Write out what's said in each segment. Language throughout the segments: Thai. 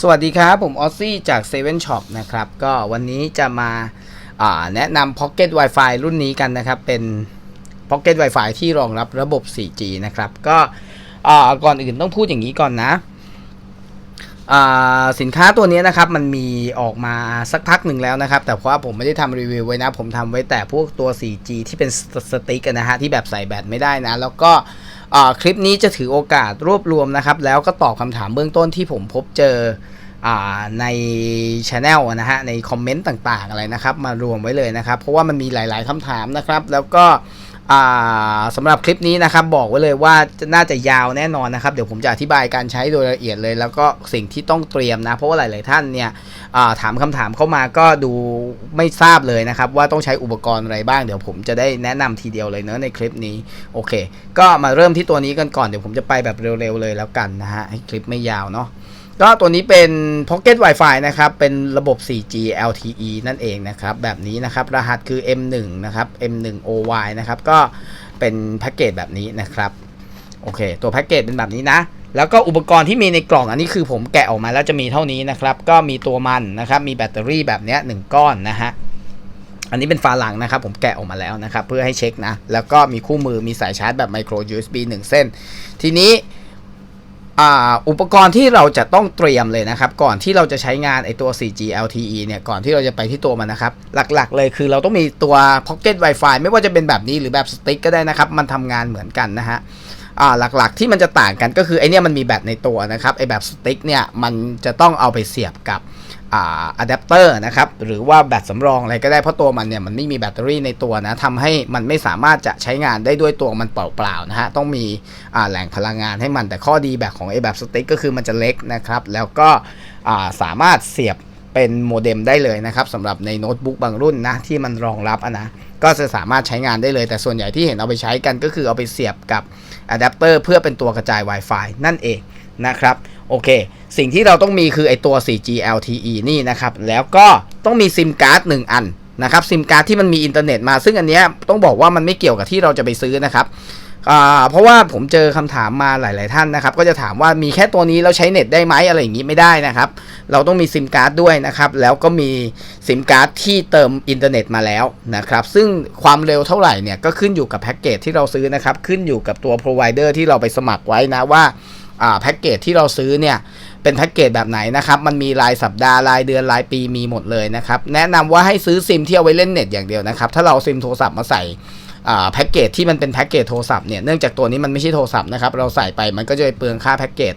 สวัสดีครับ ผมออซซี่จาก7 Shop นะครับ ก็วันนี้จะมาาแนะนำ Pocket Wi-Fi รุ่นนี้กันนะครับ เป็น Pocket Wi-Fi ที่รองรับระบบ 4G นะครับ ก็อ่าก่อนอื่นต้องพูดอย่างนี้ก่อนนะอ่าสินค้าตัวนี้นะครับ มันมีออกมาสักพักหนึ่งแล้วนะครับ แต่ว่าผมไม่ได้ทำรีวิวไว้นะ ผมทำไว้แต่พวกตัว 4G ที่เป็นสติ๊กนะฮะ ที่แบบใส่แบตไม่ได้นะ แล้วก็อ่าคลิปนี้จะถือโอกาสรวบรวมนะครับ แล้วก็ตอบคำถามเบื้องต้นที่ผมพบเจอ ในช anel นะฮะในคอมเมนต์ต่างๆอะไรนะครับ มารวมไว้เลยนะครับ เพราะว่ามันมีหลายๆคำถามนะครับ แล้วก็อ่าสำหรับคลิปนี้นะครับบอกไว้เลยว่าจะน่าจะยาวแน่นอนนะครับ เดี๋ยวผมจะอธิบายการใช้โดยละเอียดเลย แล้วก็สิ่งที่ต้องเตรียมนะ เพราะว่าหลาย ๆ ท่านเนี่ยถามคำถามเข้ามาก็ดูไม่ทราบเลยนะครับ ว่าต้องใช้อุปกรณ์อะไรบ้าง เดี๋ยวผมจะได้แนะนำทีเดียวเลยเนอะในคลิปนี้โอเค ก็มาเริ่มที่ตัวนี้กันก่อนเดี๋ยวผมจะไปแบบเร็ว ๆ เลยแล้วกันนะฮะให้คลิปไม่ยาวเนาะ ก็ตัวนี้เป็น Pocket Wi-Fi นะครับ เป็นระบบ 4G LTE นั่นเองนะครับ แบบนี้นะครับ รหัสคือ M1 นะครับ M1OY นะครับ ก็เป็นแพ็กเกจแบบนี้นะครับ โอเค ตัวแพ็กเกจเป็นแบบนี้นะ แล้วก็อุปกรณ์ที่มีในกล่องอันนี้คือผมแกะออกมาแล้วจะมีเท่านี้นะครับ ก็มีตัวมันนะครับ มีแบตเตอรี่แบบนี้หนึ่งก้อนนะฮะ อันนี้เป็นฝาหลังนะครับ ผมแกะออกมาแล้วนะครับ เพื่อให้เช็คนะ แล้วก็มีคู่มือ มีสายชาร์จแบบ micro USB 1 เส้น ทีนี้ อุปกรณ์ที่เราจะต้องเตรียมเลยนะครับ ก่อนที่เราจะใช้งานไอตัว 4G LTE เนี่ย ก่อนที่เราจะไปที่ตัวมันนะครับ หลักๆ เลยคือเราต้องมีตัว Pocket Wi-Fi ไม่ว่าจะเป็นแบบนี้หรือแบบสติ๊กก็ได้นะครับ มันทำงานเหมือนกันนะฮะ อ่าหลักๆที่มันจะต่างกันก็คือไอเนี้ยมันมีแบตในตัวนะครับไอแบบสติ๊กเนี่ยมันจะต้องเอาไปเสียบกับอ่าอะแดปเตอร์นะครับหรือว่าแบตสำรองอะไรก็ได้เพราะตัวมันเนี่ยมันไม่มีแบตเตอรี่ในตัวนะทำให้มันไม่สามารถจะใช้งานได้ด้วยตัวมันเปล่าๆนะฮะต้องมีอ่าแหล่งพลังงานให้มันแต่ข้อดีแบบของไอแบบสติ๊กก็คือมันจะเล็กนะครับแล้วก็อ่าสามารถเสียบเป็นโมเด็มได้เลยนะครับสำหรับในโน้ตบุ๊กบางรุ่นนะที่มันรองรับอะนะก็จะสามารถใช้งานได้เลย แต่ส่วนใหญ่ที่เห็นเอาไปใช้กันก็คือเอาไปเสียบกับ อะแดปเตอร์เพื่อเป็นตัวกระจาย Wi-Fi นั่นเองนะครับโอเค สิ่งที่เราต้องมีคือไอตัว 4G LTE นี่นะครับ แล้วก็ต้องมีซิมการ์ด1อันนะครับซิมการ์ดที่มันมีอินเทอร์เน็ตมาซึ่งอันเนี้ยต้องบอกว่ามันไม่เกี่ยวกับที่เราจะไปซื้อนะครับ เพราะว่าผมเจอคำถามมาหลาย ๆ ท่านนะครับ ก็จะถามว่ามีแค่ตัวนี้แล้วใช้เน็ตได้ไหมอะไรอย่างนี้ไม่ได้นะครับ เราต้องมีซิมการ์ดด้วยนะครับ แล้วก็มีซิมการ์ดที่เติมอินเทอร์เน็ตมาแล้วนะครับ ซึ่งความเร็วเท่าไหร่เนี่ยก็ขึ้นอยู่กับแพ็กเกจที่เราซื้อนะครับ ขึ้นอยู่กับตัว provider ที่เราไปสมัครไว้นะว่าอ่าแพ็กเกจที่เราซื้อเนี่ยเป็นแพ็กเกจแบบไหนนะครับ มันมีรายสัปดาห์รายเดือนรายปีมีหมดเลยนะครับ แนะนำว่าให้ซื้อซิมที่เอาไว้เล่นเน็ตอย่างเดียวนะครับ ถ้าเราซิมโทรศัพท์มาใส่ แพ็กเกจที่มันเป็นแพ็กเกจโทรศัพท์เนี่ยเนื่องจากตัวนี้มันไม่ใช่โทรศัพท์นะครับเราใส่ไปมันก็จะเปลืองค่าแพ็กเกจ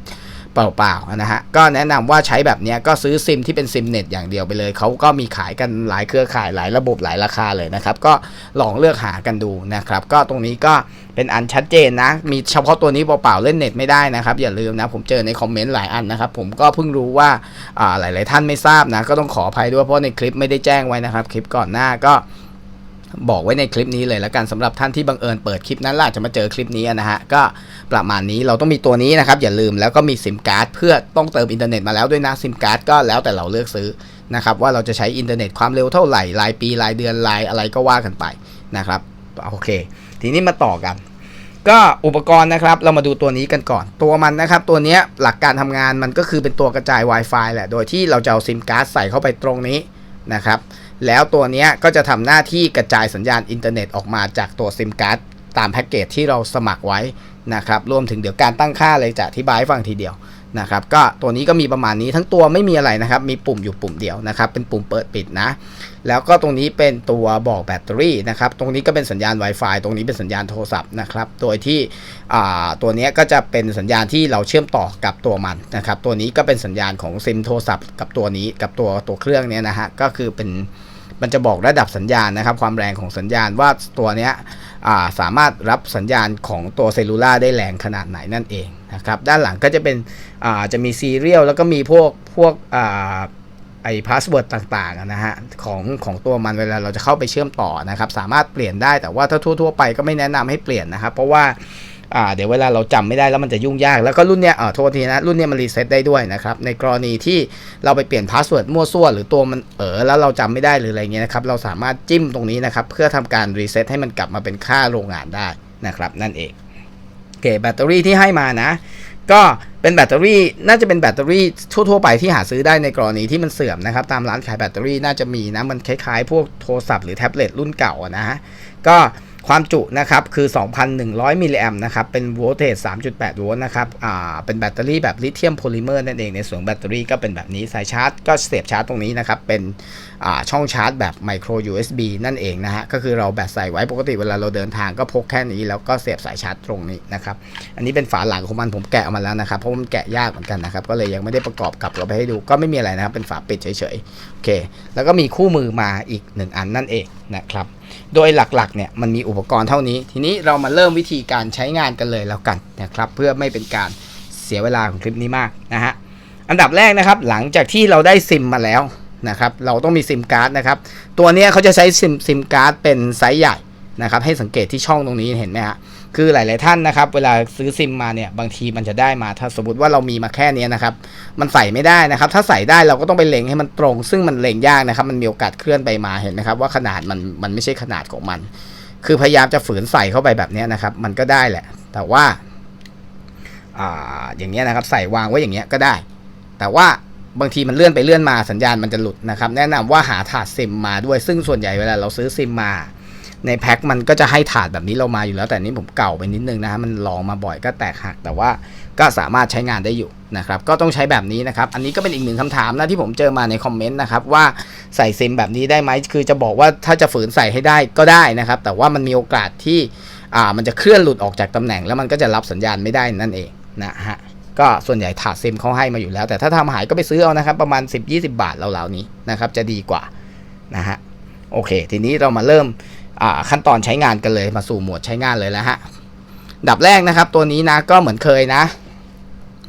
เปล่าๆนะฮะก็แนะนำว่าใช้แบบนี้ก็ซื้อซิมที่เป็นซิมเน็ตอย่างเดียวไปเลยเขาก็มีขายกันหลายเครือข่ายหลายระบบหลายราคาเลยนะครับ ก็ลองเลือกหากันดูนะครับ ก็ตรงนี้ก็เป็นอันชัดเจนนะ มีเฉพาะตัวนี้เปล่าๆเล่นเน็ตไม่ได้นะครับ อย่าลืมนะ ผมเจอในคอมเมนต์หลายอันนะครับ ผมก็เพิ่งรู้ว่าหลาย ๆ ท่านไม่ทราบนะ ก็ต้องขออภัยด้วยเพราะในคลิปไม่ได้แจ้งไว้นะครับ คลิปก่อนหน้าก็ บอกไว้ในคลิปนี้เลยแล้วกันสำหรับท่านที่บังเอิญเปิดคลิปนั้นแหละจะมาเจอคลิปนี้นะฮะก็ประมาณนี้เราต้องมีตัวนี้นะครับอย่าลืมแล้วก็มีซิมการ์ดเพื่อต้องเติมอินเทอร์เน็ตมาแล้วด้วยนะซิมการ์ดก็แล้วแต่เราเลือกซื้อนะครับว่าเราจะใช้อินเทอร์เน็ตความเร็วเท่าไหร่รายปีรายเดือนรายอะไรก็ว่ากันไปนะครับโอเค ทีนี้มาต่อกัน ก็อุปกรณ์นะครับเรามาดูตัวนี้กันก่อน ตัวมันนะครับ ตัวนี้หลักการทำงานมันก็คือเป็นตัวกระจาย Wi-Fi แหละโดยที่เราจะเอาซิมการ์ดใส่เข้าไปตรงนี้นะครับ แล้วตัวนี้ก็จะทำหน้าที่กระจายสัญญาณอินเทอร์เน็ตออกมาจากตัวซิมการ์ดตามแพ็กเกจที่เราสมัครไว้ นะครับรวมถึงเดี๋ยวการตั้งค่าเลยจะอธิบายให้ฟังทีเดียวนะครับก็ตัวนี้ก็มีประมาณนี้ทั้งตัวไม่มีอะไรนะครับ มีปุ่มอยู่ปุ่มเดียวนะครับ เป็นปุ่มเปิดปิดนะ แล้วก็ตรงนี้เป็นตัวบอกแบตเตอรี่นะครับ ตรงนี้ก็เป็นสัญญาณ Wi-Fi ตรงนี้เป็นสัญญาณโทรศัพท์นะครับ โดยที่ตัวนี้ก็จะเป็นสัญญาณที่เราเชื่อมต่อกับตัวมันนะครับ ตัวนี้ก็เป็นสัญญาณของซิมโทรศัพท์กับตัวนี้กับตัวตัวเครื่องเนี้ยนะฮะก็คือเป็น มันจะบอกระดับสัญญาณนะครับ ความแรงของสัญญาณว่าตัวเนี้ยสามารถรับสัญญาณของตัวเซลลูล่าได้แรงขนาดไหนนั่นเองนะครับ ด้านหลังก็จะเป็นจะมีซีเรียลแล้วก็มีพวกพวกอไอ้พาสเวิร์ดต่างๆนะฮะของของตัวมันเวลาเราจะเข้าไปเชื่อมต่อนะครับ สามารถเปลี่ยนได้แต่ว่าถ้าทั่ว ๆ ไปก็ไม่แนะนำให้เปลี่ยนนะครับ เพราะว่า อ่าเดี๋ยวเวลาเราจำไม่ได้แล้วมันจะยุ่งยาก แล้วก็รุ่นเนี้ยอ่าโทษทีนะ รุ่นเนี้ยมันรีเซ็ตได้ด้วยนะครับในกรณีที่เราไปเปลี่ยนพาสเวิร์ดมั่วซั่วหรือตัวมันเออแล้วเราจำไม่ได้หรืออะไรเงี้ยนะครับเราสามารถจิ้มตรงนี้นะครับเพื่อทำการรีเซ็ตให้มันกลับมาเป็นค่าโรงงานได้นะครับนั่นเองโอเคแบตเตอรี่ที่ให้มานะก็เป็นแบตเตอรี่น่าจะเป็นแบตเตอรี่ทั่วๆไปที่หาซื้อได้ในกรณีที่มันเสื่อมนะครับตามร้านขายแบตเตอรี่น่าจะมีนะมันคล้ายๆ พวกโทรศัพท์หรือแท็บเล็ตรุ่นเก่านะฮะก็ ความจุนะครับคือ 2,100 มิลลิแอมนะครับเป็นโวลต์เทจ3.8 โวลต์นะครับอ่าเป็นแบตเตอรี่แบบลิเธียมโพลิเมอร์นั่นเองในส่วนแบตเตอรี่ก็เป็นแบบนี้สายชาร์จก็เสียบชาร์จตรงนี้นะครับเป็นช่องชาร์จแบบไมโคร USB นั่นเองนะฮะ ก็คือเราแบตใส่ไว้ปกติเวลาเราเดินทางก็พกแค่นี้ แล้วก็เสียบสายชาร์จตรงนี้นะครับ อันนี้เป็นฝาหลังของมันผมแกะออกมาแล้วนะครับ เพราะมันแกะยากเหมือนกันนะครับ ก็เลยยังไม่ได้ประกอบกลับเราไปให้ดู ก็ไม่มีอะไรนะครับ เป็นฝาปิดเฉยๆ โอเค แล้วก็มีคู่มือมาอีกหนึ่งอันนั่นเองนะครับ โดยหลักๆเนี่ยมันมีอุปกรณ์เท่านี้ ทีนี้เรามาเริ่มวิธีการใช้งานกันเลยแล้วกันนะครับ เพื่อไม่เป็นการเสียเวลาของคลิปนี้มากนะฮะ อันดับแรกนะครับ หลังจากที่เราได้ซิมมาแล้ว นะครับเราต้องมีซิมการ์ดนะครับตัวนี้เขาจะใช้ซิมซิมการ์ดเป็นไซส์ใหญ่นะครับให้สังเกตที่ช่องตรงนี้เห็นไหมฮะคือหลาย ๆ ท่านนะครับ เวลาซื้อซิมมาเนี่ยบางทีมันจะได้มาถ้าสมมติว่าเรามีมาแค่นี้นะครับ มันใส่ไม่ได้นะครับ ถ้าใส่ได้เราก็ต้องไปเล็งให้มันตรง ซึ่งมันเล็งยากนะครับ มันมีโอกาสเคลื่อนไปมาเห็นไหมครับ ว่าขนาดมันมันไม่ใช่ขนาดของมัน คือพยายามจะฝืนใส่เข้าไปแบบนี้นะครับ มันก็ได้แหละ แต่ว่าอ่าอย่างเงี้ยนะครับ ใส่วางไว้อย่างเงี้ยก็ได้ แต่ว่า บางทีมันเลื่อนไปเลื่อนมาสัญญาณมันจะหลุดนะครับ แนะนำว่าหาถาดซิมมาด้วย ซึ่งส่วนใหญ่เวลาเราซื้อซิมมาในแพ็คมันก็จะให้ถาดแบบนี้เรามาอยู่แล้ว แต่นนี้ผมเก่าไปนิดนึงนะฮะมันลองมาบ่อยก็แตกหักแต่ว่าก็สามารถใช้งานได้อยู่นะครับ ก็ต้องใช้แบบนี้นะครับ อันนี้ก็เป็นอีกหนึ่งคำถามนะที่ผมเจอมาในคอมเมนต์นะครับว่าใส่ซิมแบบนี้ได้ไหมคือจะบอกว่าถ้าจะฝืนใส่ให้ได้ก็ได้นะครับ แต่ว่ามันมีโอกาสที่อ่ามันจะเคลื่อนหลุดออกจากตำแหน่ง แล้วมันก็จะรับสัญญาณไม่ได้นั่นเองนะฮะ ก็ส่วนใหญ่ถาดซิมเขาให้มาอยู่แล้ว แต่ถ้าทำหายก็ไปซื้อเอานะครับ ประมาณ 10-20 บาทเหล่าๆนี้นะครับ จะดีกว่านะฮะโอเค ทีนี้เรามาเริ่มขั้นตอนใช้งานกันเลยมาสู่หมวดใช้งานเลยแล้วฮะดับแรกนะครับตัวนี้นะก็เหมือนเคยนะ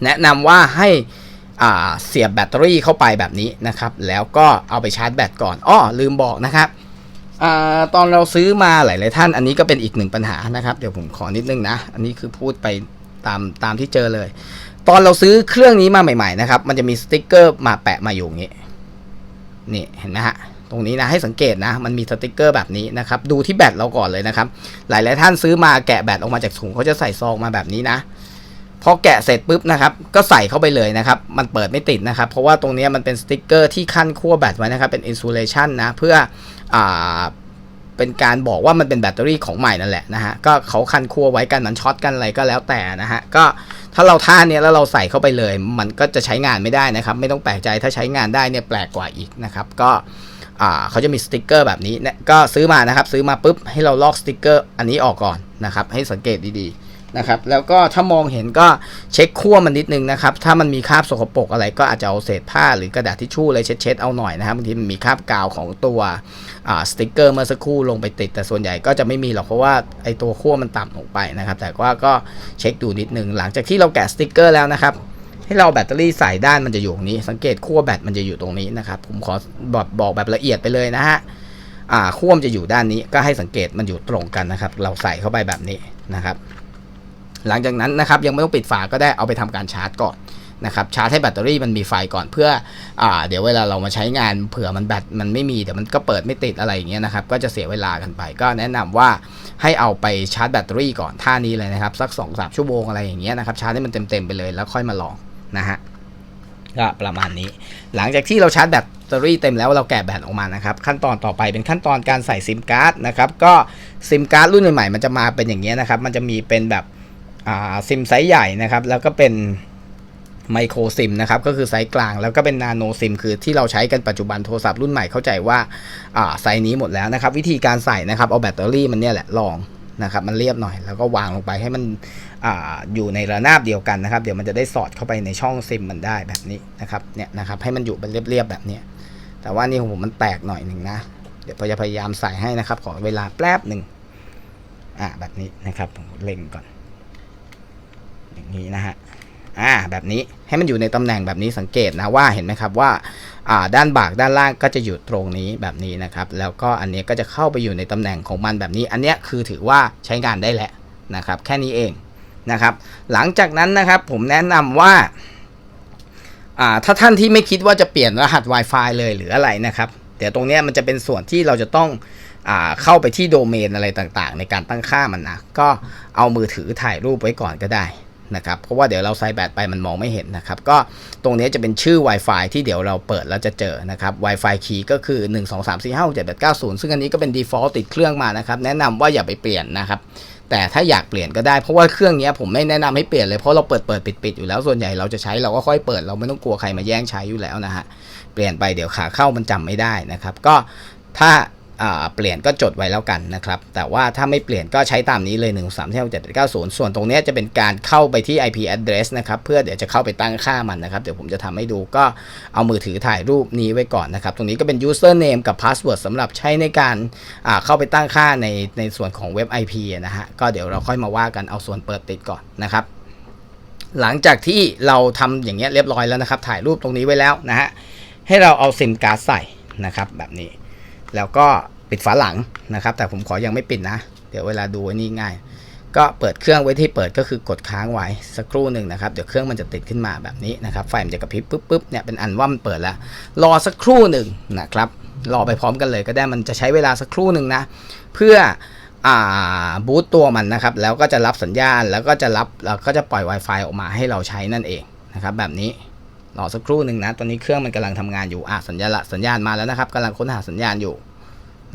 แนะนำว่าให้เสียบแบตเตอรี่เข้าไปแบบนี้นะครับ แล้วก็เอาไปชาร์จแบตก่อนอ้อลืมบอกนะครับอตอนเราซื้อมาหลาย ๆ ท่าน อันนี้ก็เป็นอีกหนึ่งปัญหานะครับ เดี๋ยวผมขอนิดนึงนะ อันนี้คือพูดไปตามตามที่เจอเลย ตอนเราซื้อเครื่องนี้มาใหม่ๆนะครับ มันจะมีสติกเกอร์มาแปะมาอยู่อย่างนี้ นี่เห็นไหมฮะ ตรงนี้นะให้สังเกตนะ มันมีสติกเกอร์แบบนี้นะครับ ดูที่แบตเราก่อนเลยนะครับ หลายๆท่านซื้อมาแกะแบตออกมาจากถุงเขาจะใส่ซองมาแบบนี้นะพอแกะเสร็จปุ๊บนะครับ ก็ใส่เข้าไปเลยนะครับ มันเปิดไม่ติดนะครับ เพราะว่าตรงนี้มันเป็นสติกเกอร์ที่ขั้นขั้วแบตไว้นะครับ เป็นอินซูเลชันนะ เพื่ออ เป็นการบอกว่ามันเป็นแบตเตอรี่ของใหม่นั่นแหละนะฮะก็เขาคันคั่วไว้กันมันช็อตกันอะไรก็แล้วแต่นะฮะก็ถ้าเราท่าเนี้ยแล้วเราใส่เข้าไปเลย มันก็จะใช้งานไม่ได้นะครับ ไม่ต้องแปลกใจถ้าใช้งานได้เนี่ยแปลกกว่าอีกนะครับก็เขาจะมีสติกเกอร์แบบนี้เนี่ยก็ซื้อมานะครับ ซื้อมาปุ๊บให้เราลอกสติกเกอร์อันนี้ออกก่อนนะครับ ให้สังเกตดีๆ นะครับ แล้วก็ถ้ามองเห็นก็เช็คขั้วมันนิดนึงนะครับ ถ้ามันมีคราบสกปรกอะไรก็อาจจะเอาเศษผ้าหรือกระดาษทิชชู่อะไรเช็ดๆเอาหน่อยนะครับบางทีมันมีคราบกาวของตัวสติกเกอร์เมื่อสักครู่ลงไปติด แต่ส่วนใหญ่ก็จะไม่มีหรอกเพราะว่าไอตัวขั้วมันต่ำลงไปนะครับ แต่ว่าก็เช็คดูนิดนึง หลังจากที่เราแกะสติกเกอร์แล้วนะครับให้เราแบตเตอรี่ใส่ด้านมันจะอยู่ตรงนี้ สังเกตขั้วแบตมันจะอยู่ตรงนี้นะครับ ผมขอบอกบอกแบบละเอียดไปเลยนะฮะอ่าขั้วมนจะอยู่ด้านนี้ก็ให้สังเกตมันอยู่ตรงกันนะครับ เราใส่เข้าไปแบบนี้นะครับ หลังจากนั้นนะครับยังไม่ต้องปิดฝาก็ได้เอาไปทำการชาร์จก่อนนะครับชาร์จให้แบตเตอรี่มันมีไฟก่อนเพื่ออเดี๋ยวเวลาเรามาใช้งานเผื่อมันแบตมันไม่มีเดี๋ยวมันก็เปิดไม่ติดอะไรอย่างเงี้ยนะครับก็จะเสียเวลากันไป ก็แนะนำว่าให้เอาไปชาร์จแบตเตอรี่ก่อนท่านี้เลยนะครับสัก2อสชั่วโมงอะไรอย่างเงี้ยนะครับชาร์จให้มันเต็มๆไปเลยแล้วค่อยมาลองนะฮะก็ประมาณนี้ หลังจากที่เราชาร์จแบตเตอรี่เต็มแล้วเราแกะแบตออกมานะครับขั้นตอนต่อไปเป็นขั้นตอนการใส่ซิมการ์ดนะครับก็ซิมการ์ดรุ่นใหม่ๆมันจะมาเป็นอย่างเงี้ยนะครับมันจะมีเป็นแบบ ซิมไซส์ใหญ่นะครับ แล้วก็เป็นไมโครซิมนะครับก็คือไซส์กลางแล้วก็เป็นนาโนซิมคือที่เราใช้กันปัจจุบันโทรศัพท์รุ่นใหม่เข้าใจว่าอ่าไซส์นี้หมดแล้วนะครับ วิธีการใส่นะครับเอาแบตเตอรี่มันเนี่ยแหละลองนะครับมันเรียบหน่อยแล้วก็วางลงไปให้มันออยู่ในระนาบเดียวกันนะครับ เดี๋ยวมันจะได้สอดเข้าไปในช่องซิมมันได้แบบนี้นะครับเนี่ยนะครับให้มันอยู่เป็นเรียบๆแบบนี้แต่ว่านี่ของผมมันแตกหน่อยหนึ่งนะเดี๋ยวพจะพยายามใส่ให้นะครับขอเวลาแป๊บหนึ่งอ่าแบบนี้นะครับผมเล็งก่อน อย่างนี้นะฮะอ่าแบบนี้ให้มันอยู่ในตำแหน่งแบบนี้สังเกตนะว่าเห็นไหมครับว่าอ่าด้านบากด้านล่างก็จะอยู่ตรงนี้แบบนี้นะครับแล้วก็อันนี้ก็จะเข้าไปอยู่ในตำแหน่งของมันแบบนี้ อันเนี้ยคือถือว่าใช้งานได้แหละนะครับแค่นี้เองนะครับหลังจากนั้นนะครับผมแนะนำว่าอ่าถ้าท่านที่ไม่คิดว่าจะเปลี่ยนรหัส Wi-Fi เลยหรืออะไรนะครับเดี๋ยวตรงนี้มันจะเป็นส่วนที่เราจะต้องอ่าเข้าไปที่โดเมนอะไรต่างๆ ในการตั้งค่ามันนะก็เอามือถือถ่ายรูปไว้ก่อนก็ได้ นะครับเพราะว่าเดี๋ยวเราใส่แบตไปมันมองไม่เห็นนะครับ ก็ตรงนี้จะเป็นชื่อ Wi-Fi ที่เดี๋ยวเราเปิดแล้วจะเจอนะครับ Wi-Fi key ก็คือ 1 2 3 4 5 6 7 8 9 0 ซึ่งอันนี้ก็เป็น default ติดเครื่องมานะครับ แนะนำว่าอย่าไปเปลี่ยนนะครับ แต่ถ้าอยากเปลี่ยนก็ได้เพราะว่าเครื่องนี้ผมไม่แนะนำให้เปลี่ยนเลยเพราะเราเปิดเปิดปิดปิดอยู่แล้วส่วนใหญ่เราจะใช้เราก็ค่อยเปิดเราไม่ต้องกลัวใครมาแย่งใช้อยู่แล้วนะฮะเปลี่ยนไปเดี๋ยวขาเข้ามันจำไม่ได้นะครับ ก็ถ้า เปลี่ยนก็จดไว้แล้วกันนะครับ แต่ว่าถ้าไม่เปลี่ยนก็ใช้ตามนี้เลย 1 3 7 8 9 0 ส่วนตรงนี้จะเป็นการเข้าไปที่ IP address นะครับ เพื่อเดี๋ยวจะเข้าไปตั้งค่ามันนะครับ เดี๋ยวผมจะทำให้ดูก็เอามือถือถ่ายรูปนี้ไว้ก่อนนะครับ ตรงนี้ก็เป็น username กับ password สำหรับใช้ในการเข้าไปตั้งค่าในในส่วนของเว็บ IP นะฮะ ก็เดี๋ยวเราค่อยมาว่ากันเอาส่วนเปิดติดก่อนนะครับ หลังจากที่เราทำอย่างเงี้ยเรียบร้อยแล้วนะครับ ถ่ายรูปตรงนี้ไว้แล้วนะฮะ ให้เราเอาซิมการ์ดใส่นะครับแบบนี้ แล้วก็ปิดฝาหลังนะครับ แต่ผมขอยังไม่ปิดนะ เดี๋ยวเวลาดูอันนี้ง่าย ก็เปิดเครื่องไว้ที่เปิดก็คือกดค้างไว้สักครู่หนึ่งนะครับ เดี๋ยวเครื่องมันจะติดขึ้นมาแบบนี้นะครับ ไฟมันจะกระพริบปุ๊บปุ๊บเนี่ยเป็นอันว่ามันเปิดแล้ว รอสักครู่หนึ่งนะครับ รอไปพร้อมกันเลยก็ได้มันจะใช้เวลาสักครู่หนึ่งนะ เพื่ออ่าบูตตัวมันนะครับ แล้วก็จะรับสัญญาณ แล้วก็จะรับแล้วก็จะปล่อย Wi-Fi ออกมาให้เราใช้นั่นเองนะครับ แบบนี้รอสักครู่หนึ่งนะ ตอนนี้เครื่องมันกำลังทำงานอยู่อะสัญญาณละสัญญาณมาแล้วนะครับกำลังค้นหาสัญญาณอยู่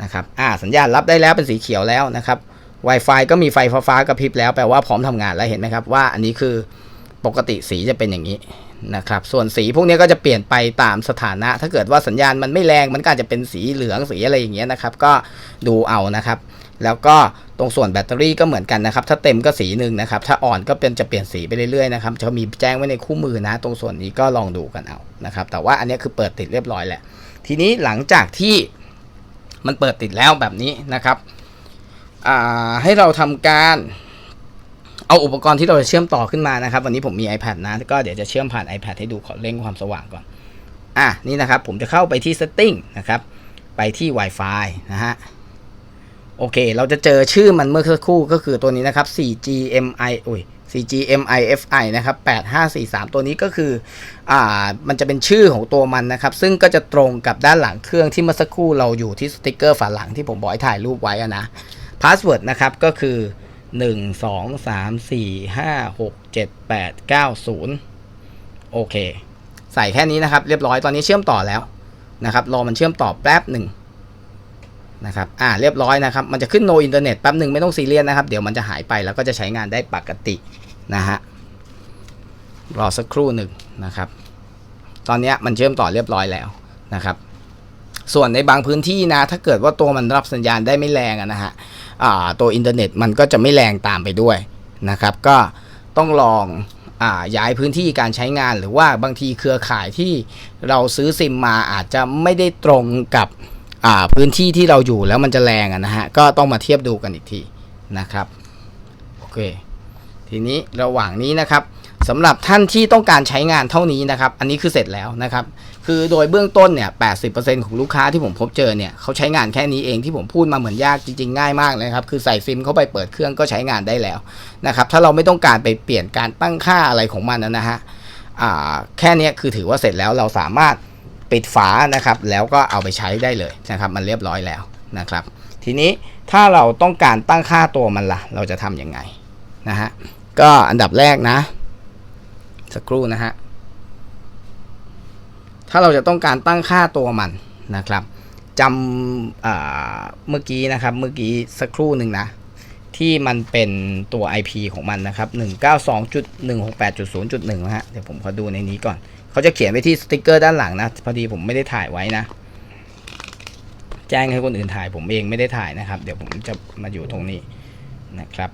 นะครับอะสัญญาณรับได้แล้วเป็นสีเขียวแล้วนะครับ Wi-Fi ก็มีไฟฟ้ากระพริบแล้วแปลว่าพร้อมทำงานแล้วเห็นไหมครับว่าอันนี้คือปกติสีจะเป็นอย่างนี้นะครับส่วนสีพวกนี้ก็จะเปลี่ยนไปตามสถานะ ถ้าเกิดว่าสัญญาณมันไม่แรงมันก็อาจจะเป็นสีเหลืองสีอะไรอย่างเงี้ยนะครับก็ดูเอานะครับ แล้วก็ตรงส่วนแบตเตอรี่ก็เหมือนกันนะครับ ถ้าเต็มก็สีหนึ่งนะครับ ถ้าอ่อนก็เป็นจะเปลี่ยนสีไปเรื่อยๆนะครับจะมีแจ้งไว้ในคู่มือนะ ตรงส่วนนี้ก็ลองดูกันเอานะครับแต่ว่าอันนี้คือเปิดติดเรียบร้อยแหละ ทีนี้หลังจากที่ มันเปิดติดแล้วแบบนี้นะครับให้เราทำการเอาอุปกรณ์ที่เราจะเชื่อมต่อขึ้นมานะครับ วันนี้ผมมี iPad นะ ก็เดี๋ยวจะเชื่อมผ่าน iPad ให้ดูขอเร่งความสว่างก่อน อะนี่นะครับ ผมจะเข้าไปที่ setting นะครับ ไปที่ Wi-Fi นะฮะ โอเค เราจะเจอชื่อมันเมื่อสักครู่ก็คือตัวนี้นะครับ 4GMI อุ้ย 4GMIFI นะครับ 8543 ตัวนี้ก็คืออ่ามันจะเป็นชื่อของตัวมันนะครับ ซึ่งก็จะตรงกับด้านหลังเครื่องที่เมื่อสักครู่เราอยู่ที่สติกเกอร์ฝาหลังที่ผมบอกให้ถ่ายรูปไว้อะนะพาสเวิร์ดนะครับก็คือ 1 2 3 4 5 6 7 8 9 0 โอเค ใส่แค่นี้นะครับ เรียบร้อยตอนนี้เชื่อมต่อแล้วนะครับรอมันเชื่อมต่อแป๊บหนึ่งนะครับ อ่า เรียบร้อยนะครับ มันจะขึ้น no internet แป๊บหนึ่งไม่ต้องซีเรียสนะครับ เดี๋ยวมันจะหายไปแล้วก็จะใช้งานได้ปกติ นะฮะรอสักครู่หนึ่งนะครับ ตอนนี้มันเชื่อมต่อเรียบร้อยแล้วนะครับ ส่วนในบางพื้นที่นะ ถ้าเกิดว่าตัวมันรับสัญญาณได้ไม่แรงนะฮะตัวอินเทอร์เน็ตมันก็จะไม่แรงตามไปด้วยนะครับ ก็ต้องลองอย้ายพื้นที่การใช้งานหรือว่าบางทีเครือข่ายที่เราซื้อซิมมาอาจจะไม่ได้ตรงกับพื้นที่ที่เราอยู่แล้วมันจะแรงนะฮะก็ต้องมาเทียบดูกันอีกทีนะครับโอเค ทีนี้ระหว่างนี้นะครับสำหรับท่านที่ต้องการใช้งานเท่านี้นะครับ อันนี้คือเสร็จแล้วนะครับ คือโดยเบื้องต้นเนี่ย 80%ของลูกค้าที่ผมพบเจอเนี่ยเขาใช้งานแค่นี้เองที่ผมพูดมาเหมือนยากจริงๆง่ายมากเลยครับ คือใส่ซิมเข้าไปเปิดเครื่องก็ใช้งานได้แล้วนะครับ ถ้าเราไม่ต้องการไปเปลี่ยนการตั้งค่าอะไรของมันนะฮะแค่นี้คือถือว่าเสร็จแล้วเราสามารถปิดฝานะครับ แล้วก็เอาไปใช้ได้เลยนะครับ มันเรียบร้อยแล้วนะครับ ทีนี้ถ้าเราต้องการตั้งค่าตัวมันละ่ะ เราจะทำยังไงนะฮะ ก็อันดับแรกนะ สักครู่นะฮะ ถ้าเราจะต้องการตั้งค่าตัวมันนะครับจำเมื่อกี้นะครับ เมื่อกี้สักครู่หนึ่งนะ ที่มันเป็นตัว IP ของมันนะครับ 192.168.0.1นะฮะ เดี๋ยวผมขอดูในนี้ก่อน เขาจะเขียนไว้ที่สติกเกอร์ด้านหลังนะ พอดีผมไม่ได้ถ่ายไว้นะ แจ้งให้คนอื่นถ่ายผมเองไม่ได้ถ่ายนะครับ เดี๋ยวผมจะมาอยู่ตรงนี้นะครับ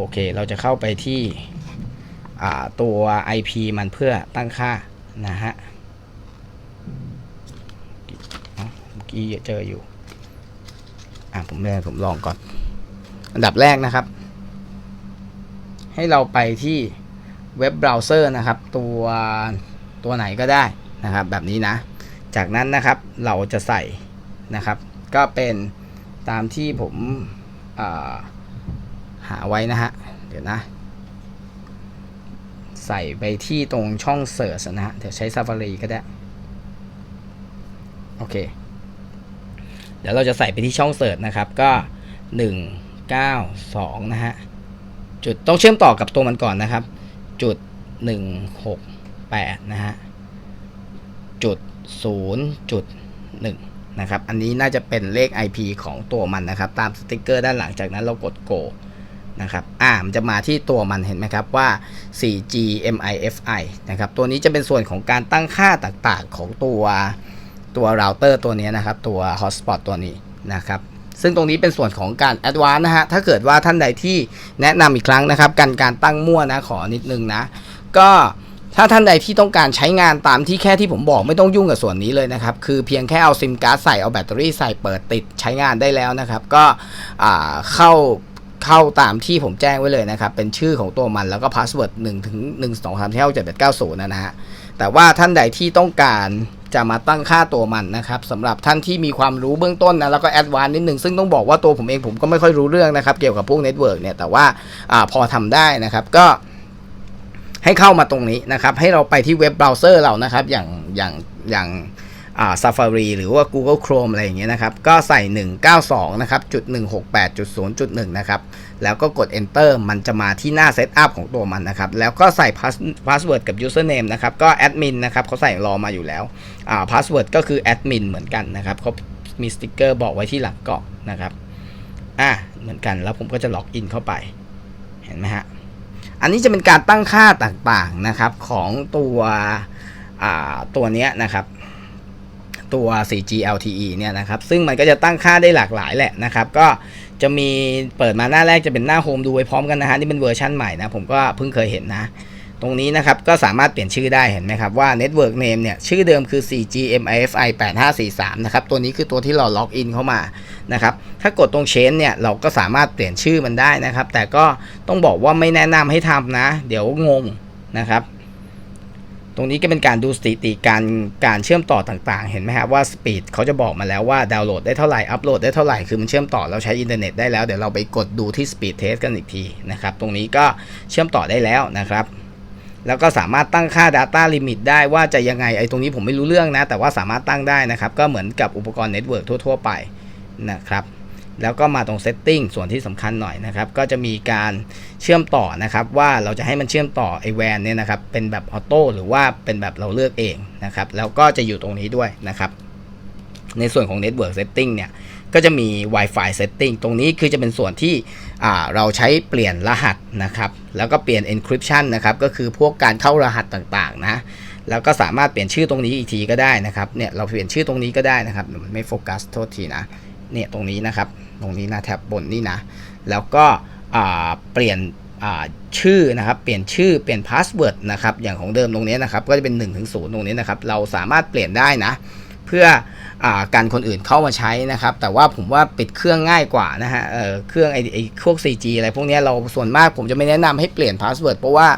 โอเค เราจะเข้าไปที่ตัว IP มันเพื่อตั้งค่านะฮะเมื่อกี้เจออยู่ อะผมเลยผมลองก่อน อันดับแรกนะครับ ให้เราไปที่เว็บเบราว์เซอร์นะครับ ตัวตัวไหนก็ได้นะครับ แบบนี้นะ จากนั้นนะครับเราจะใส่นะครับ ก็เป็นตามที่ผมอ่า หาไว้นะฮะ เดี๋ยวนะ ใส่ไปที่ตรงช่องเสิร์ชนะฮะ เดี๋ยวใช้ Safari ก็ได้ โอเค เดี๋ยวเราจะใส่ไปที่ช่องเสิร์ชนะครับ ก็ 1 9 2 นะฮะ จุดต้องเชื่อมต่อกับตัวมันก่อนนะครับ จุดหนึ่งหกแปดนะฮะ จุดศูนย์จุดหนึ่งนะครับ อันนี้น่าจะเป็นเลข IP ของตัวมันนะครับ ตามสติกเกอร์ด้านหลังจากนั้นเรากด go นะครับ อ่า มันจะมาที่ตัวมันเห็นไหมครับว่า 4G MIFI นะครับ ตัวนี้จะเป็นส่วนของการตั้งค่าต่างๆ ของตัวตัวเราเตอร์ตัวนี้นะครับ ตัว hotspot ตัวนี้นะครับซึ่งตรงนี้เป็นส่วนของการ Advanced นะฮะ ถ้าเกิดว่าท่านใดที่แนะนำอีกครั้งนะครับ การการตั้งมั่วนะ ขอนิดนึงนะ ก็ถ้าท่านใดที่ต้องการใช้งานตามที่แค่ที่ผมบอกไม่ต้องยุ่งกับส่วนนี้เลยนะครับ คือเพียงแค่เอาซิมการ์ดใส่เอาแบตเตอรี่ใส่เปิดติดใช้งานได้แล้วนะครับ ก็เข้า เข้าตามที่ผมแจ้งไว้เลยนะครับ เป็นชื่อของตัวมันแล้วก็พาสเวิร์ด1ถึง1 2 3 4 5 7 8 9 0นะฮะแต่ว่าท่านใดที่ต้องการจะมาตั้งค่าตัวมันนะครับสำหรับท่านที่มีความรู้เบื้องต้นนะแล้วก็แอดวานซ์นิดนึงซึ่งต้องบอกว่าตัวผมเองผมก็ไม่ค่อยรู้เรื่องนะครับ เกี่ยวกับพวกเน็ตเวิร์กเนี่ยแต่ว่าอาพอทำได้นะครับก็ให้เข้ามาตรงนี้นะครับ ให้เราไปที่เว็บเบราว์เซอร์เรานะครับ อย่างอย่างอย่าง อ่า Safari หรือว่า Google Chrome อะไรอย่างเงี้ยนะครับ ก็ใส่ 192 นะครับจุด168จุด0จุด1นะครับ แล้วก็กด enter มันจะมาที่หน้า setup ของตัวมันนะครับ แล้วก็ใส่ Password กับ username นะครับ ก็ admin นะครับเขาใส่รอมาอยู่แล้ว อ่า password ก็คือ admin เหมือนกันนะครับเขามีสติ๊กเกอร์บอกไว้ที่หลังกล่องนะครับ อ่า เหมือนกัน แล้วผมก็จะล็อกอินเข้าไป เห็นไหมฮะ อันนี้จะเป็นการตั้งค่าต่างๆนะครับของตัวตัวเนี้ยนะครับ ตัว 4G LTE เนี่ยนะครับซึ่งมันก็จะตั้งค่าได้หลากหลายแหละนะครับ ก็จะมีเปิดมาหน้าแรกจะเป็นหน้าโฮมดูไว้พร้อมกันนะฮะนี่เป็นเวอร์ชันใหม่นะผมก็เพิ่งเคยเห็นนะ ตรงนี้นะครับก็สามารถเปลี่ยนชื่อได้เห็นไหมครับว่า Network Name เนี่ยชื่อเดิมคือ 4G MIFI 8543นะครับตัวนี้คือตัวที่เราล็อกอินเข้ามานะครับถ้ากดตรง Change เนี่ยเราก็สามารถเปลี่ยนชื่อมันได้นะครับ แต่ก็ต้องบอกว่าไม่แนะนำให้ทำนะ เดี๋ยวงงนะครับ ตรงนี้ก็เป็นการดูสถิติการการเชื่อมต่อต่างๆ เห็นไหมครับว่าสปีดเขาจะบอกมาแล้วว่าดาวน์โหลดได้เท่าไหร่อัปโหลดได้เท่าไหร่คือมันเชื่อมต่อเราใช้อินเทอร์เน็ตได้แล้วเดี๋ยวเราไปกดดูที่สปีดเทสกันอีกทีนะครับตรงนี้ก็เชื่อมต่อได้แล้วนะครับแล้วก็สามารถตั้งค่า Data Limit ได้ว่าจะยังไงไอ้ตรงนี้ผมไม่รู้เรื่องนะ แต่ว่าสามารถตั้งได้นะครับ ก็เหมือนกับอุปกรณ์เน็ตเวิร์กทั่ว ๆ ไปนะครับ แล้วก็มาตรง Setting ส่วนที่สำคัญหน่อยนะครับ ก็จะมีการเชื่อมต่อนะครับ ว่าเราจะให้มันเชื่อมต่อไอแวนเนี่ยนะครับ เป็นแบบออโต้หรือว่าเป็นแบบเราเลือกเองนะครับ แล้วก็จะอยู่ตรงนี้ด้วยนะครับ ในส่วนของ Network Setting เนี่ยก็จะมี Wi-Fi Setting ตรงนี้คือจะเป็นส่วนที่เราใช้เปลี่ยนรหัสนะครับ แล้วก็เปลี่ยน encryption นะครับ ก็คือพวกการเข้ารหัสต่างๆนะ แล้วก็สามารถเปลี่ยนชื่อตรงนี้อีกทีก็ได้นะครับ เนี่ยเราเปลี่ยนชื่อตรงนี้ก็ได้นะครับ มันไม่โฟกัสโทษทีนะ เนี่ยตรงนี้นะครับ ตรงนี้นะแท็บบนนี่นะ แล้วก็เปลี่ยนชื่อนะครับ เปลี่ยนชื่อ เปลี่ยนพาสเวิร์ดนะครับ อย่างของเดิมตรงนี้นะครับ ก็จะเป็น1นถึงศูตรงนี้นะครับ เราสามารถเปลี่ยนได้นะ เพื่ออการคนอื่นเข้ามาใช้นะครับ แต่ว่าผมว่าปิดเครื่องง่ายกว่านะฮะเเครื่องไอ้ไอ้พวก 4G อะไรพวกนี้เราส่วนมากผมจะไม่แนะนำให้เปลี่ยนพาสเวิร์ดเพราะว่า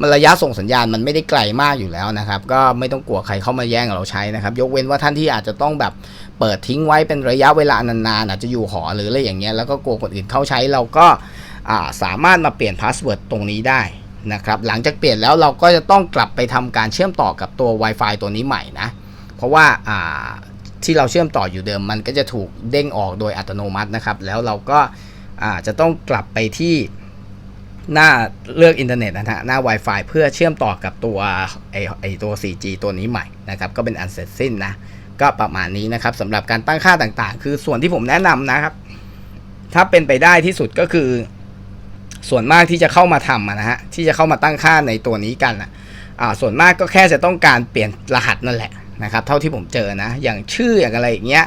มันระยะส่งสัญญาณมันไม่ได้ไกลมากอยู่แล้วนะครับ ก็ไม่ต้องกลัวใครเข้ามาแย่งเราใช้นะครับ ยกเว้นว่าท่านที่อาจจะต้องแบบ เปิดทิ้งไว้เป็นระยะเวลานานๆอาจจะอยู่หอหรืออะไรอย่างเงี้ยแล้วก็กลัวคนอื่นเข้าใช้เราก็สามารถมาเปลี่ยนพาสเวิร์ดตรงนี้ได้นะครับหลังจากเปลี่ยนแล้วเราก็จะต้องกลับไปทำการเชื่อมต่อกับตัว Wi-Fi ตัวนี้ใหม่นะ เพราะว่าที่เราเชื่อมต่ออยู่เดิมมันก็จะถูกเด้งออกโดยอัตโนมัตินะครับ แล้วเราก็จะต้องกลับไปที่หน้าเลือกอินเทอร์เน็ตนะฮะหน้า Wi-Fi เพื่อเชื่อมต่อกับตัวไอไอตัว 4G ตัวนี้ใหม่นะครับ ก็เป็นอันเสร็จสิ้นนะ ก็ประมาณนี้นะครับสำหรับการตั้งค่าต่างๆ คือส่วนที่ผมแนะนำนะครับ ถ้าเป็นไปได้ที่สุดก็คือ ส่วนมากที่จะเข้ามาทำนะฮะที่จะเข้ามาตั้งค่าในตัวนี้กันอะส่วนมากก็แค่จะต้องการเปลี่ยนรหัสนั่นแหละนะครับ เท่าที่ผมเจอนะ อย่างชื่ออย่างอะไรอย่างเงี้ย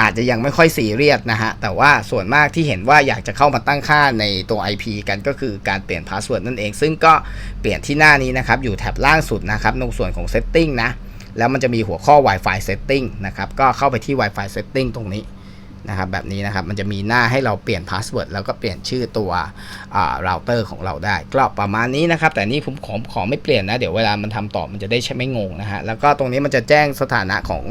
อาจจะยังไม่ค่อยซีเรียสนะฮะ แต่ว่าส่วนมากที่เห็นว่าอยากจะเข้ามาตั้งค่าในตัว IP กันก็คือการเปลี่ยนพาสเวิร์ดนั่นเอง ซึ่งก็เปลี่ยนที่หน้านี้นะครับ อยู่แท็บล่างสุดนะครับ ในส่วนของ Setting นะ แล้วมันจะมีหัวข้อ Wi-Fi Setting นะครับก็เข้าไปที่ Wi-Fi Setting ตรงนี้นะครับแบบนี้นะครับมันจะมีหน้าให้เราเปลี่ยนพาสเวิร์ดแล้วก็เปลี่ยนชื่อตัวเราเตอร์ของเราได้ ก็ประมาณนี้นะครับ แต่นี่ผมขอขอไม่เปลี่ยนนะ เดี๋ยวเวลามันทำต่อมันจะได้ใช้ไม่งงนะฮะแล้วก็ตรงนี้มันจะแจ้งสถานะของ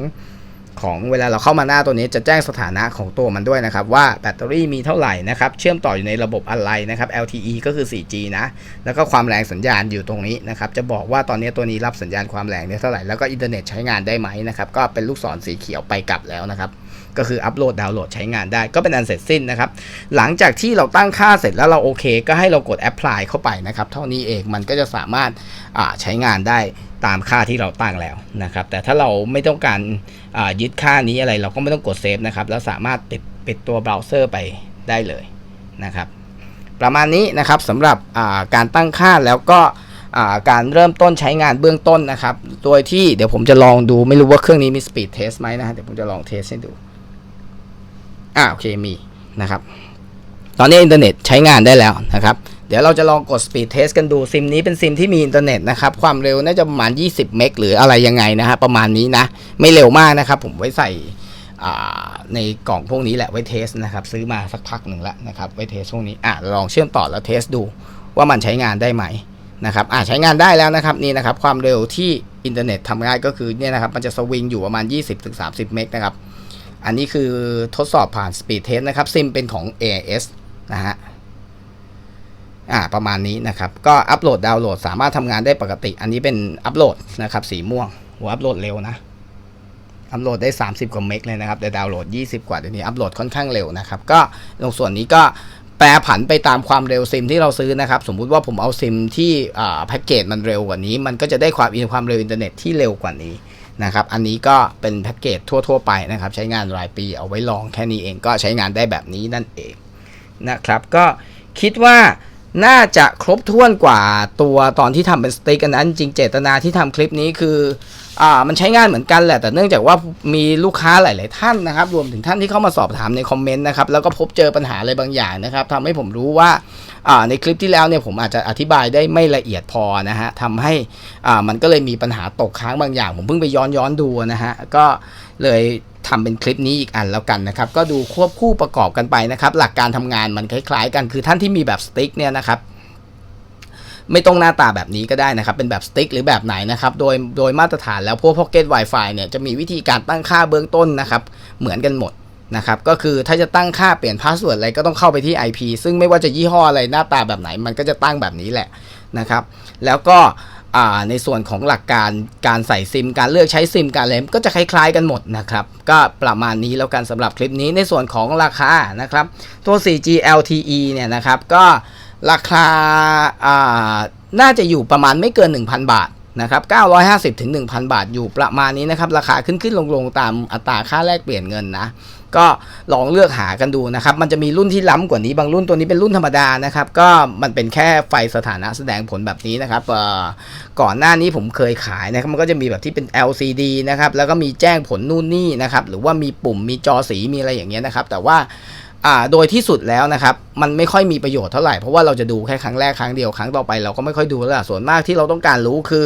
ของเวลาเราเข้ามาหน้าตัวนี้จะแจ้งสถานะของตัวมันด้วยนะครับ ว่าแบตเตอรี่มีเท่าไหร่นะครับ เชื่อมต่ออยู่ในระบบอะไรนะครับ LTE ก็คือ 4G นะ แล้วก็ความแรงสัญญาณอยู่ตรงนี้นะครับ จะบอกว่าตอนนี้ตัวนี้รับสัญญาณความแรงเนี่ยเท่าไหร่ แล้วก็อินเทอร์เน็ตใช้งานได้ไหมนะครับ ก็เป็นลูกศรสีเขียวไปกลับแล้วนะครับ ก็คืออัปโหลดดาวน์โหลดใช้งานได้ ก็เป็นอันเสร็จสิ้นนะครับ หลังจากที่เราตั้งค่าเสร็จแล้วเราโอเค ก็ให้เรากด apply เข้าไปนะครับ เท่านี้เอง มันก็จะสามารถใช้งานได้ตามค่าที่เราตั้งแล้วนะครับ แต่ถ้าเราไม่ต้องการ ยึดค่านี้อะไรเราก็ไม่ต้องกดเซฟนะครับแล้วสามารถปิดปิดตัวเบราว์เซอร์ไปได้เลยนะครับ ประมาณนี้นะครับสำหรับการตั้งค่าแล้วก็การเริ่มต้นใช้งานเบื้องต้นนะครับ โดยที่เดี๋ยวผมจะลองดูไม่รู้ว่าเครื่องนี้มี speed test ไหมนะฮะเดี๋ยวผมจะลองเทสให้ดู อ่าโอเคมีนะครับ ตอนนี้อินเทอร์เน็ตใช้งานได้แล้วนะครับ เดี๋ยวเราจะลองกด speed test กันดูซิมนี้เป็นซิมที่มีอินเทอร์เน็ตนะครับ ความเร็วน่าจะประมาณ 20 เมกหรืออะไรยังไงนะฮะประมาณนี้นะ ไม่เร็วมากนะครับ ผมไว้ใส่ในกล่องพวกนี้แหละไว้เทสนะครับ ซื้อมาสักพักหนึ่งแล้วนะครับ ไว้เทสพวกนี้อะลองเชื่อมต่อแล้วเทสดูว่ามันใช้งานได้ไหมนะครับอะใช้งานได้แล้วนะครับนี่นะครับ ความเร็วที่อินเทอร์เน็ตทำง่ายก็คือเนี่ยนะครับมันจะสวิงอยู่ประมาณ 20-30 เมกนะครับอันนี้คือทดสอบผ่าน Speed Test นะครับซิมเป็นของ AIS นะฮะ อ่าประมาณนี้นะครับ ก็อัปโหลดดาวน์โหลดสามารถทำงานได้ปกติ อันนี้เป็นอัปโหลดนะครับสีม่วงหัวอัปโหลดเร็วนะอัปโหลดได้ 30 กว่าเมกเลยนะครับแต่ดาวน์โหลด 20 กว่าเดี๋ยวนี้อัปโหลดค่อนข้างเร็วนะครับ ก็ตรงส่วนนี้ก็แปรผันไปตามความเร็วซิมที่เราซื้อนะครับ สมมุติว่าผมเอาซิมที่อ่าแพ็กเกจมันเร็วกว่านี้ มันก็จะได้ความอินความเร็วอินเทอร์เน็ตที่เร็วกว่านี้นะครับ อันนี้ก็เป็นแพ็กเกจทั่ว ๆ ไปนะครับ ใช้งานรายปีเอาไว้ลองแค่นี้เองก็ใช้งานได้แบบนี้นั่นเองนะครับ ก็คิดว่า น่าจะครบถ้วนกว่าตัวตอนที่ทำเป็นสติ๊กอันนั้น จริงเจตนาที่ทำคลิปนี้คืออ่ามันใช้งานเหมือนกันแหละ แต่เนื่องจากว่ามีลูกค้าหลาย ๆ ท่านนะครับ รวมถึงท่านที่เข้ามาสอบถามในคอมเมนต์นะครับ แล้วก็พบเจอปัญหาอะไรบางอย่างนะครับทำให้ผมรู้ว่า ในคลิปที่แล้วเนี่ยผมอาจจะอธิบายได้ไม่ละเอียดพอนะฮะทำให้อ่ามันก็เลยมีปัญหาตกค้างบางอย่าง ผมเพิ่งไปย้อนย้อนดูนะฮะก็เลยทำเป็นคลิปนี้อีกอันแล้วกันนะครับ ก็ดูควบคู่ประกอบกันไปนะครับ หลักการทำงานมันคล้ายๆ กันคือท่านที่มีแบบสติ๊กเนี่ยนะครับไม่ต้องหน้าตาแบบนี้ก็ได้นะครับ เป็นแบบสติ๊กหรือแบบไหนนะครับ โดยโดยมาตรฐานแล้วพวก Pocket Wi-Fi เนี่ยจะมีวิธีการตั้งค่าเบื้องต้นนะครับ เหมือนกันหมด นะครับก็คือถ้าจะตั้งค่าเปลี่ยนพาสเวิร์ดอะไรก็ต้องเข้าไปที่ IP ซึ่งไม่ว่าจะยี่ห้ออะไรหน้าตาแบบไหน มันก็จะตั้งแบบนี้แหละนะครับ แล้วก็ในส่วนของหลักการการใส่ซิม การเลือกใช้ซิมการอะไรก็จะคล้ายๆกันหมดนะครับ ก็ประมาณนี้แล้วกันสำหรับคลิปนี้ในส่วนของราคานะครับ ตัว 4G LTE เนี่ยนะครับก็ราคาาน่าจะอยู่ประมาณไม่เกิน 1,000 บาทนะครับ 950ถึง1,000 บาทอยู่ประมาณนี้นะครับ ราคาขึ้นขึ้นลงลงๆตามอัตราค่าแลกเปลี่ยนเงินนะ ก็ลองเลือกหากันดูนะครับ มันจะมีรุ่นที่ล้ำกว่านี้บางรุ่นตัวนี้เป็นรุ่นธรรมดานะครับ ก็มันเป็นแค่ไฟสถานะแสดงผลแบบนี้นะครับก่อนหน้านี้ผมเคยขายนะครับ มันก็จะมีแบบที่เป็น LCD นะครับ แล้วก็มีแจ้งผลนู่นนี่นะครับ หรือว่ามีปุ่มมีจอสีมีอะไรอย่างเงี้ยนะครับ แต่ว่า อ่าโดยที่สุดแล้วนะครับ มันไม่ค่อยมีประโยชน์เท่าไหร่ เพราะว่าเราจะดูแค่ครั้งแรกครั้งเดียวครั้งต่อไปเราก็ไม่ค่อยดูแล้วส่วนมากที่เราต้องการรู้คือ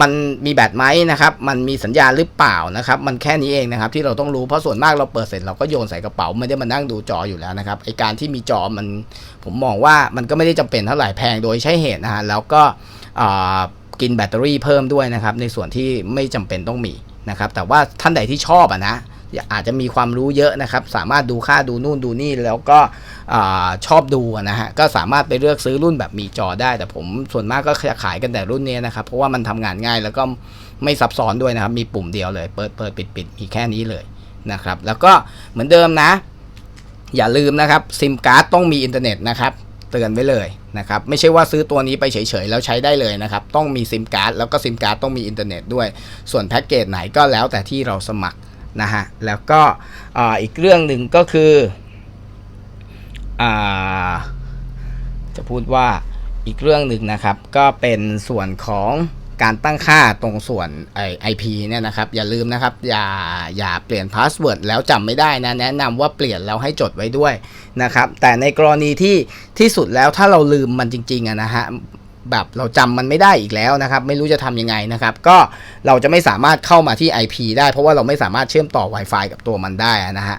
มันมีแบตไหมนะครับ มันมีสัญญาณหรือเปล่านะครับ มันแค่นี้เองนะครับ ที่เราต้องรู้เพราะส่วนมากเราเปิดเสร็จเราก็โยนใส่กระเป๋าไม่ได้มานั่งดูจออยู่แล้วนะครับไอการที่มีจอมันผมมองว่ามันก็ไม่ได้จำเป็นเท่าไหร่แพงโดยใช้เหตุนะฮะแล้วก็กินแบตเตอรี่เพิ่มด้วยนะครับ ในส่วนที่ไม่จำเป็นต้องมีนะครับ แต่ว่าท่านใดที่ชอบอะนะ อาจจะมีความรู้เยอะนะครับ สามารถดูค่าดูนู่นดูนี่แล้วก็อชอบดูนะฮะก็สามารถไปเลือกซื้อรุ่นแบบมีจอได้ แต่ผมส่วนมากก็จะขายกันแต่รุ่นนี้นะครับ เพราะว่ามันทำงานง่ายแล้วก็ไม่ซับซ้อนด้วยนะครับ มีปุ่มเดียวเลย เปิดเปิดปิดปิดมีแค่นี้เลยนะครับ แล้วก็เหมือนเดิมนะ อย่าลืมนะครับซิมการ์ดต้องมีอินเทอร์เน็ตนะครับเตือนไว้เลยนะครับไม่ใช่ว่าซื้อตัวนี้ไปเฉยๆแล้วใช้ได้เลยนะครับต้องมีซิมการ์ดแล้วก็ซิมการ์ดต้องมีอินเทอร์เน็ตด้วย ส่วนแพ็กเกจไหนก็แล้วแต่ที่เราสมัคร นะฮะแล้วก็ออีกเรื่องหนึ่งก็คืออจะพูดว่าอีกเรื่องหนึ่งนะครับก็เป็นส่วนของการตั้งค่าตรงส่วนไอพีเนี่ยนะครับอย่าลืมนะครับอย่าอย่าเปลี่ยนพาสเวิร์ดแล้วจำไม่ได้นะแนะนำว่าเปลี่ยนแล้วให้จดไว้ด้วยนะครับแต่ในกรณีที่ที่สุดแล้วถ้าเราลืมมันจริงๆนะฮะ แบบเราจำมันไม่ได้อีกแล้วนะครับ ไม่รู้จะทำยังไงนะครับ ก็เราจะไม่สามารถเข้ามาที่ IP ได้เพราะว่าเราไม่สามารถเชื่อมต่อ Wi-Fi กับตัวมันได้นะฮะ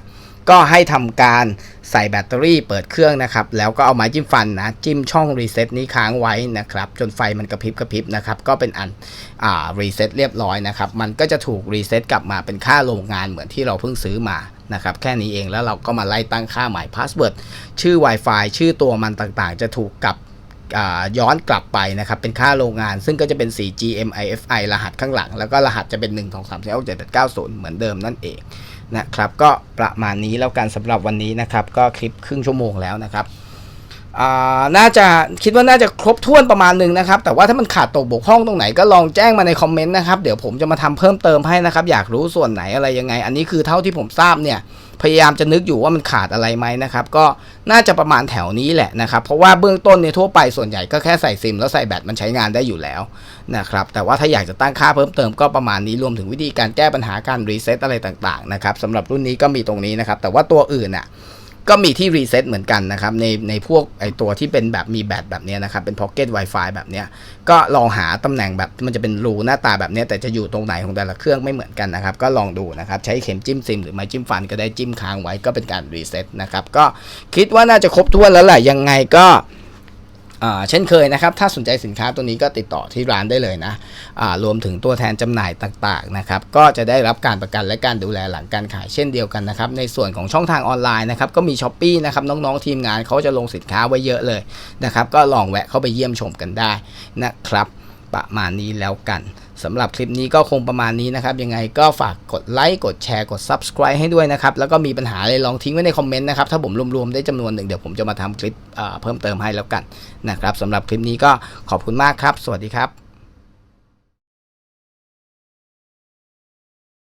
ก็ให้ทำการใส่แบตเตอรี่เปิดเครื่องนะครับ แล้วก็เอาไม้จิ้มฟันนะ จิ้มช่องรีเซ็ตนี้ค้างไว้นะครับ จนไฟมันกระพริบกระพริบนะครับ ก็เป็นอันอ่ารีเซ็ตเรียบร้อยนะครับ มันก็จะถูกรีเซ็ตกลับมาเป็นค่าโรงงานเหมือนที่เราเพิ่งซื้อมานะครับ แค่นี้เองแล้วเราก็มาไล่ตั้งค่าใหม่พาสเวิร์ดชื่อ Wi-Fi ชื่อตัวมันต่างๆ จะถูกกลับ ย้อนกลับไปนะครับ เป็นค่าโรงงาน ซึ่งก็จะเป็น 4G MIFI รหัสข้างหลัง แล้วก็รหัสจะเป็น 1 2 3 4 6 7 8 9 0 เหมือนเดิมนั่นเองนะครับ ก็ประมาณนี้แล้วกันสำหรับวันนี้นะครับ ก็คลิปครึ่งชั่วโมงแล้วนะครับอ่าน่าจะคิดว่าน่าจะครบถ้วนประมาณหนึ่งนะครับ แต่ว่าถ้ามันขาดตกบกพร่องตรงไหนก็ลองแจ้งมาในคอมเมนต์นะครับ เดี๋ยวผมจะมาทำเพิ่มเติมให้นะครับ อยากรู้ส่วนไหนอะไรยังไง อันนี้คือเท่าที่ผมทราบเนี่ย พยายามจะนึกอยู่ว่ามันขาดอะไรไหมนะครับ ก็น่าจะประมาณแถวนี้แหละนะครับ เพราะว่าเบื้องต้นเนี่ยทั่วไปส่วนใหญ่ก็แค่ใส่ซิม แล้วใส่แบตมันใช้งานได้อยู่แล้วนะครับ แต่ว่าถ้าอยากจะตั้งค่าเพิ่มเติมก็ประมาณนี้รวมถึงวิธีการแก้ปัญหาการรีเซ็ตอะไรต่างๆนะครับสำหรับรุ่นนี้ก็มีตรงนี้นะครับ แต่ว่าตัวอื่นอะ ก็มีที่รีเซ็ตเหมือนกันนะครับ ในในพวกไอตัวที่เป็นแบบมีแบตแบบนี้นะครับ เป็นพ็อกเก็ต Wi-Fi แบบนี้ก็ลองหาตำแหน่งแบบมันจะเป็นรูหน้าตาแบบนี้แต่จะอยู่ตรงไหนของแต่ละเครื่องไม่เหมือนกันนะครับ ก็ลองดูนะครับ ใช้เข็มจิ้มซิมหรือไม้จิ้มฟันก็ได้จิ้มค้างไว้ก็เป็นการรีเซ็ตนะครับ ก็คิดว่าน่าจะครบถ้วนแล้วแหละยังไงก็ เช่นเคยนะครับ ถ้าสนใจสินค้าตัวนี้ก็ติดต่อที่ร้านได้เลยนะรวมถึงตัวแทนจำหน่ายต่างๆนะครับ ก็จะได้รับการประกันและการดูแลหลังการขายเช่นเดียวกันนะครับ ในส่วนของช่องทางออนไลน์นะครับ ก็มีช้อปปีนะครับ น้องๆทีมงานเขาจะลงสินค้าไว้เยอะเลยนะครับ ก็ลองแวะเข้าไปเยี่ยมชมกันได้นะครับ ประมาณนี้แล้วกัน สำหรับคลิปนี้ก็คงประมาณนี้นะครับ ยังไงก็ฝากกดไลค์ กดแชร์ กด Subscribe ให้ด้วยนะครับ แล้วก็มีปัญหาอะไรลองทิ้งไว้ในคอมเมนต์นะครับ ถ้าผมรวมๆได้จำนวนหนึ่งเดี๋ยวผมจะมาทำคลิปเอ่อเพิ่มเติมให้แล้วกันนะครับสำหรับคลิปนี้ก็ขอบคุณมากครับ สวัสดีครับ